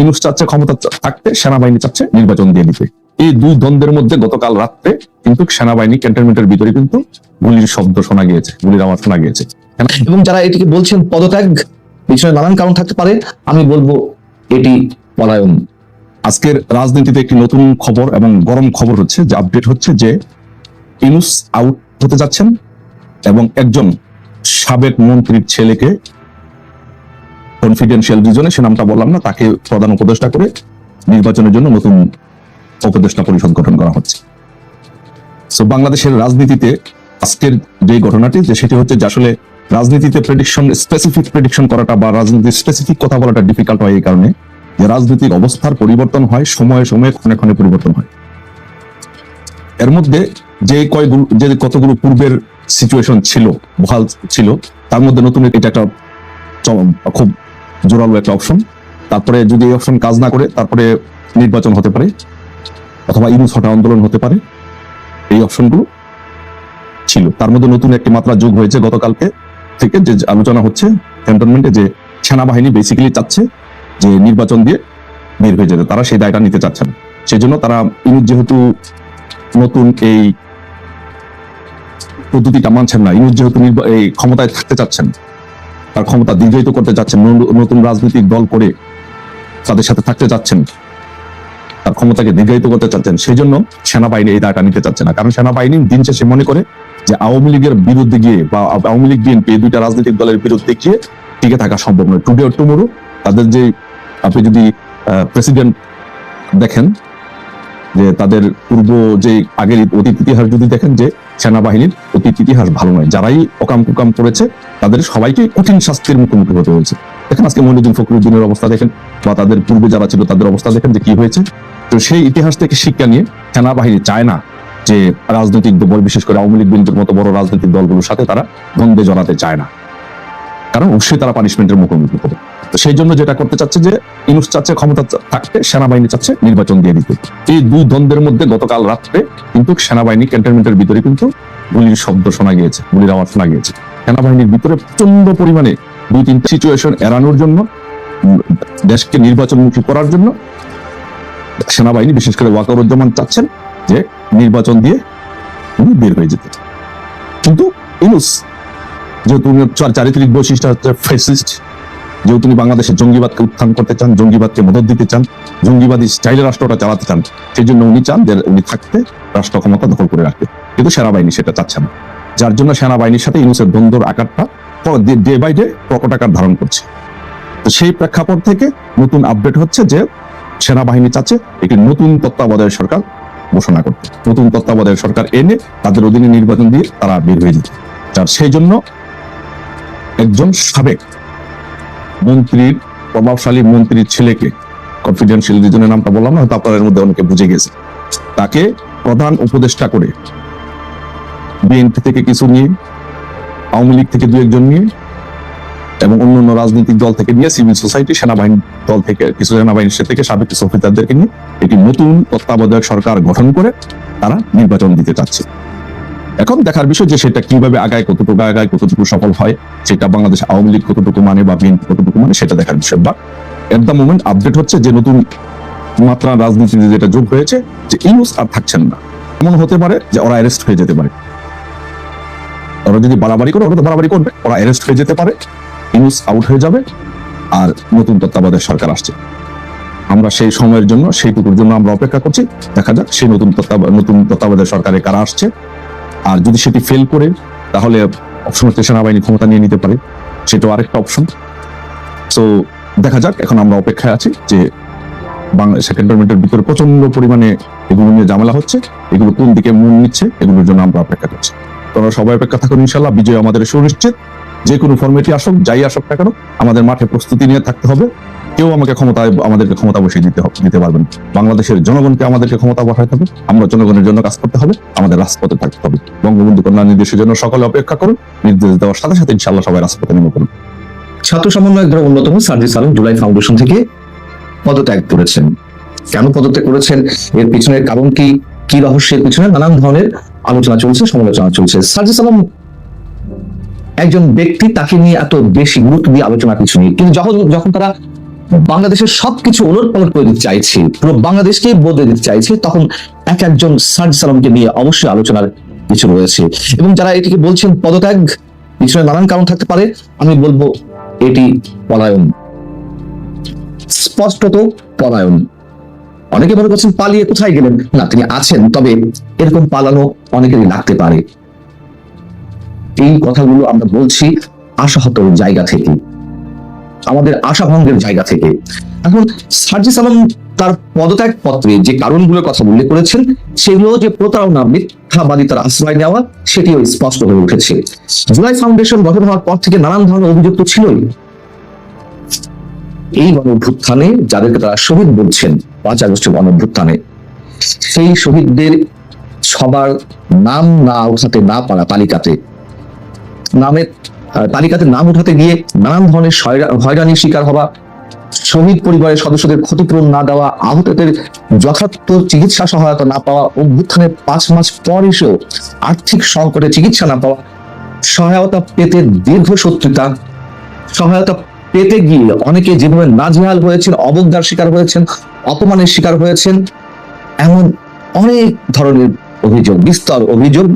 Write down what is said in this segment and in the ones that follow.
ইনুস চাচ্ছে ক্ষমতা থাকতে সেনাবাহিনী চাচ্ছে নির্বাচন দিয়ে দিতে। এই দুই দ্বন্দ্বের মধ্যে গতকাল রাত্রে কিন্তু সেনাবাহিনী ক্যান্টনমেন্টের ভিতরে কিন্তু গুলির শব্দ শোনা গিয়েছে গুলির আওয়াজ শোনা গিয়েছে। এবং যারা এটিকে বলছেন পদত্যাগ পিছনে নানান কারণ থাকতে পারে। আমি বলব এটি পলায়ন। আজকের রাজনীতিতে একটি নতুন খবর এবং গরম খবর হচ্ছে যে আপডেট হচ্ছে যে ইনুস আউট হতে যাচ্ছেন এবং একজন সাবেক মন্ত্রীর ছেলেকে কনফিডেন্সিয়াল রিজনে সে নামটা বললাম না, তাকে প্রধান উপদেষ্টা করে নির্বাচনের জন্য নতুন উপদেষ্টা পরিষদ গঠন করা হচ্ছে। সো বাংলাদেশের রাজনীতিতে আজকের যে ঘটনাটি, যে সেটি হচ্ছে যে আসলে রাজনীতিতে প্রেডিকশন স্পেসিফিক প্রেডিকশন করাটা বা রাজনীতির স্পেসিফিক কথা বলাটা ডিফিকাল্ট হয় এই কারণে যে রাজনৈতিক অবস্থার পরিবর্তন হয়, সময়ে সময়ে ক্ষণে ক্ষণে পরিবর্তন হয়। এর মধ্যে যে কয়গুলো, যে কতগুলো পূর্বের সিচুয়েশন ছিল, বহাল ছিল, তার মধ্যে নতুন এটা একটা খুব জোরালো একটা অপশন তারপরে যদি এই অপশন কাজ না করে, তারপরে নির্বাচন হতে পারে অথবা ইউনুস হটা আন্দোলন হতে পারে। এই অপশনগুলো ছিল। তার মধ্যে নতুন একটি মাত্রা যোগ হয়েছে গতকালকে থেকে, যে আলোচনা হচ্ছে ক্যান্টনমেন্টে যে সেনাবাহিনী বেসিক্যালি চাচ্ছে যে নির্বাচন দিয়ে বের হয়ে যেতে। তারা সেই দায়টা নিতে চাচ্ছে না। সেই জন্য তারা ইনুস যেহেতু নতুন, এই পদ্ধতিটা মানছেন না, ইনুস যেহেতু এই ক্ষমতায় থাকতে চাচ্ছেন তার ক্ষমতা দীর্ঘায়িত করতে চাচ্ছেন ন- নতুন রাজনৈতিক দল করে তাদের সাথে থাকতে চাচ্ছেন তার ক্ষমতাকে দীর্ঘায়িত করতে চাচ্ছেন সেই জন্য সেনাবাহিনী এই দায়টা নিতে চাচ্ছে না। কারণ সেনাবাহিনী দিন শেষে মনে করে যে আওয়ামী লীগের বিরুদ্ধে গিয়ে বা আওয়ামী লীগ, বিএনপি এই দুইটা রাজনৈতিক দলের বিরুদ্ধে গিয়ে টিকে থাকা সম্ভব নয়। টুডে অর টুমোরো তাদের যে, আপনি যদি প্রেসিডেন্ট দেখেন যে তাদের পূর্ব যে আগের অতীত ইতিহাস যদি দেখেন যে সেনাবাহিনীর অতীত ইতিহাস ভালো নয়। যারাই অকাম কুকাম করেছে, তাদের সবাইকে কঠিন শাস্তির মুখোমুখি হতে হয়েছে। দেখেন আজকে মহিনুদ্দিন ফখরুদ্দিনের অবস্থা দেখেন বা তাদের পূর্বে যারা ছিল তাদের অবস্থা দেখেন যে কি হয়েছে। তো সেই ইতিহাস থেকে শিক্ষা নিয়ে সেনাবাহিনী চায় না যে রাজনৈতিক দল বিশেষ করে আওয়ামী লীগ বিএনপির মতো বড় রাজনৈতিক দলগুলোর সাথে তারা দ্বন্দ্বে জড়াতে চায় না। কারণ অবশ্যই তারা পানিশমেন্টের মুখোমুখি হবে। তো সেই জন্য যেটা করতে চাচ্ছে যে ইনুস চাচ্ছে, ক্ষমতা থাকতে সেনাবাহিনী চাচ্ছে, নির্বাচন দিয়ে দিতে। এই দুই দ্বন্দ্বের মধ্যে গতকাল রাত্রে কিন্তু সেনাবাহিনী ক্যান্টনমেন্টের ভিতরে কিন্তু গুলির শব্দ শোনা গিয়েছে, গুলির আওয়াজ শোনা গিয়েছে। সেনাবাহিনীর ভিতরে প্রচণ্ড পরিমাণে দুই তিনটা সিচুয়েশন এড়ানোর জন্য দেশকে নির্বাচনমুখী করার জন্য সেনাবাহিনী বিশেষ করে ওয়াকারুজ্জামান চাচ্ছেন যে নির্বাচন দিয়ে উনি বের হয়ে যেতে। কিন্তু ইনুস, যেহেতু চারিত্রিক বৈশিষ্ট্য হচ্ছে ফেসিস্ট যেহেতু উনি বাংলাদেশে জঙ্গিবাদকে উত্থান করতে চান, জঙ্গিবাদকে মদত দিতে চান, জঙ্গিবাদী স্টাইলে রাষ্ট্রটা চালাতে চান, সেই জন্য উনি চান যে উনি থাকতে রাষ্ট্র ক্ষমতা দখল করে রাখতে। কিন্তু সেনাবাহিনী সেটা চাচ্ছে না। যার জন্য সেনাবাহিনীর সাথে ইউনুসের দ্বন্দ্বর আকারটা ডে বাই ডে প্রকট আকার ধারণ করছে। তো সেই প্রেক্ষাপট থেকে নতুন আপডেট হচ্ছে যে সেনাবাহিনী চাচ্ছে একটি নতুন তত্ত্বাবধায়ক সরকার ঘোষণা করতে। নতুন তত্ত্বাবধায়ক সরকার এনে তাদের অধীনে নির্বাচন দিয়ে তারা বের হয়ে যেতে। যার সেই জন্য একজন সাবেক মন্ত্রীর, প্রভাবশালী মন্ত্রীর ছেলেকে কনফিডেন্সিয়াল রিজনের নামটা বললাম না, হয়তো আপনাদের মধ্যে অনেকে বুঝে গেছে। তাকে প্রধান উপদেষ্টা করে বিএনপি থেকে কিছু নিয়ে, আওয়ামী লীগ থেকে দু একজন নিয়ে, এবং অন্যান্য রাজনৈতিক দল থেকে নিয়ে সিভিল সোসাইটি সেনাবাহিনী দল থেকে, কিছু সেনাবাহিনীর সাথে থেকে সাবেক কিছু অফিসারদেরকে নিয়ে, একটি নতুন তত্ত্বাবধায়ক সরকার গঠন করে তারা নির্বাচন দিতে চাচ্ছে। এখন দেখার বিষয় যে সেটা কীভাবে আগায়, কতটুকু আগায়, কতটুকু সফল হয়, সেটা বাংলাদেশ আওয়ামী লীগ কতটুকু মানে বা বিএনপি কতটুকু মানে সেটা দেখার বিষয়। বা এট দ্য মোমেন্ট আপডেট হচ্ছে যে নতুন মাত্রা রাজনীতিতে যেটা যোগ হয়েছে, যে ইউনুস আর থাকছেন না। এমন হতে পারে যে ওরা অ্যারেস্ট হয়ে যেতে পারে। ওরা যদি বাড়াবাড়ি করে, ওরা তো বাড়াবাড়ি করবে। ওরা অ্যারেস্ট হয়ে যেতে পারে। ইউনুস আউট হয়ে যাবে আর নতুন তত্ত্বাবধায়ক সরকার আসছে। আমরা সেই সময়ের জন্য, সেইটুকুর জন্য আমরা অপেক্ষা করছি। দেখা যাক সেই নতুন তত্ত্বাব- নতুন তত্ত্বাবধায়ক সরকারে কারা আসছে। আর যদি সেটি ফেল করে, তাহলে অপশন হচ্ছে সেনাবাহিনী ক্ষমতা নিয়ে নিতে পারে। সেটাও আরেকটা অপশন। তো দেখা যাক, এখন আমরা অপেক্ষায় আছি যে বাংলাদেশ ক্যান্টনমেন্টের ভিতরে প্রচণ্ড পরিমাণে এগুলো নিয়ে ঝামেলা হচ্ছে, এগুলো কোন দিকে মন নিচ্ছে, এগুলোর জন্য আমরা অপেক্ষা করছি। তোমরা সবাই অপেক্ষা থাকুন ইনশাল্লাহ বিজয় আমাদের সুনিশ্চিত। যে কোনো ফর্মেটই আসুক, যাই আসুক না কেন, আমাদের মাঠে প্রস্তুতি নিয়ে থাকতে হবে। কেউ আমাকে ক্ষমতায় আমাদেরকে ক্ষমতা বসিয়ে দিতে হবে, দিতে পারবেন বাংলাদেশের জনগণকে আমাদেরকে ক্ষমতা বসাতে হবে। আমরা জনগণের জন্য কাজ করতে হবে, আমাদের রাজপথে থাকতে হবে। বঙ্গবন্ধু কন্যা নির্দেশের জন্য সকলে অপেক্ষা করুন, নির্দেশ দেওয়ার সাথে সাথে ইনশাল্লাহ সবাই রাজপথে নেমে করুন ছাত্র সমন্বয়ক দলের অন্যতম সার্জিস আলম জুলাই ফাউন্ডেশন থেকে পদত্যাগ করেছেন। কেন পদত্যাগ করেছেন? এর পিছনের কারণ কি? কি রহস্যের পিছনে? নানান ধরনের আলোচনা চলছে, সমালোচনা চলছে। সার্জিস আলম একজন ব্যক্তি তাকে নিয়ে এত বেশি গুরুত্ব দিয়ে আলোচনা কিছু নেই। কিন্তু যখন যখন তারা বাংলাদেশের সবকিছু ওলট পালট করে দিতে চাইছে, পুরো বাংলাদেশকেই বদলে দিতে চাইছে, তখন এক একজন সার্জ সালামকে নিয়ে অবশ্যই আলোচনার কিছু রয়েছে। এবং যারা এটিকে বলছেন পদত্যাগ, পিছনে নানান কারণ থাকতে পারে। আমি বলব এটি পলায়ন। স্পষ্টত পলায়ন। অনেকে মনে করছেন পালিয়ে কোথায় গেলেন? না, তিনি আছেন, তবে এরকম পালানো অনেকেরই লাগতে পারে। এই কথাগুলো আমরা বলছি আশাহত জায়গা থেকে। আমাদের আশাভঙ্গের জায়গা থেকে। এখন সার্জি সালাম তার পদত্যাগ পত্রে যে কারণগুলোর কথা উল্লেখ করেছেন, সেগুলো যে প্রতারণা মিথ্যাবাদিতার আশ্রয় নেওয়া, সেটিও স্পষ্ট হয়ে উঠেছে। জুলাই ফাউন্ডেশন গঠন হওয়ার পর থেকে নানান ধরনের অভিযোগ তো ছিলই। এই গণ অভ্যুত্থানে যাদেরকে তারা শহীদ বলছেন পাঁচ আগস্টের গণ অভ্যুত্থানে সেই শহীদদের সবার নাম না ওঠাতে না পারা তালিকাতে নামের তালিকাতে নাম উঠাতে গিয়ে নানান ধরনের হয়রা- হয়রানির শিকার হওয়া, শহীদ পরিবারের সদস্যদের ক্ষতিপূরণ না দেওয়া, আহতদের যথার্থ চিকিৎসা সহায়তা না পাওয়া অভ্যুত্থানের পাঁচ মাস পর এসেও আর্থিক সংকটে চিকিৎসা না পাওয়া, সহায়তা পেতে দীর্ঘ শত্রুতা, সহায়তা পেতে গিয়ে অনেকে যেভাবে নাজেহাল হয়েছেন, অবজ্ঞার শিকার হয়েছেন, অপমানের শিকার হয়েছেন, এমন অনেক ধরনের অভিযোগ, বিস্তর অভিযোগ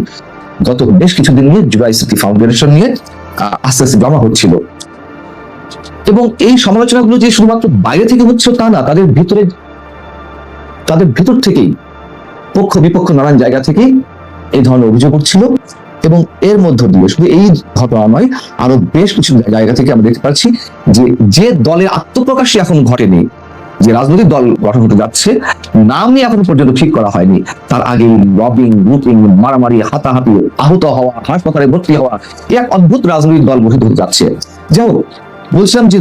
গত বেশ কিছুদিন নিয়ে জুলাই স্মৃতি ফাউন্ডেশন নিয়ে আস্তে আস্তে জমা হচ্ছিল। এবং এই সমালোচনাগুলো যে শুধুমাত্র বাইরে থেকে হচ্ছে তা না, তাদের ভিতরে, তাদের ভিতর থেকেই পক্ষ বিপক্ষ নানান জায়গা থেকে এই ধরনের অভিযোগ উঠছিল। এবং এর মধ্য দিয়ে শুধু এই ঘটনা নয়, আরও বেশ কিছু জায়গা থেকে আমরা দেখতে পাচ্ছি যে যে দলের আত্মপ্রকাশই এখন ঘটেনি, যে রাজনৈতিক দল গঠন হতে যাচ্ছে, নামই এখনও পর্যন্ত ঠিক করা হয়নি। তার আগে লবিং গ্রুপিং মারামারি, হাতাহাতি, আহত হওয়া, হাসপাতালে ভর্তি হওয়া এক অদ্ভুত রাজনৈতিক দল গঠিত হতে যাচ্ছে। যাই বলছিলাম যে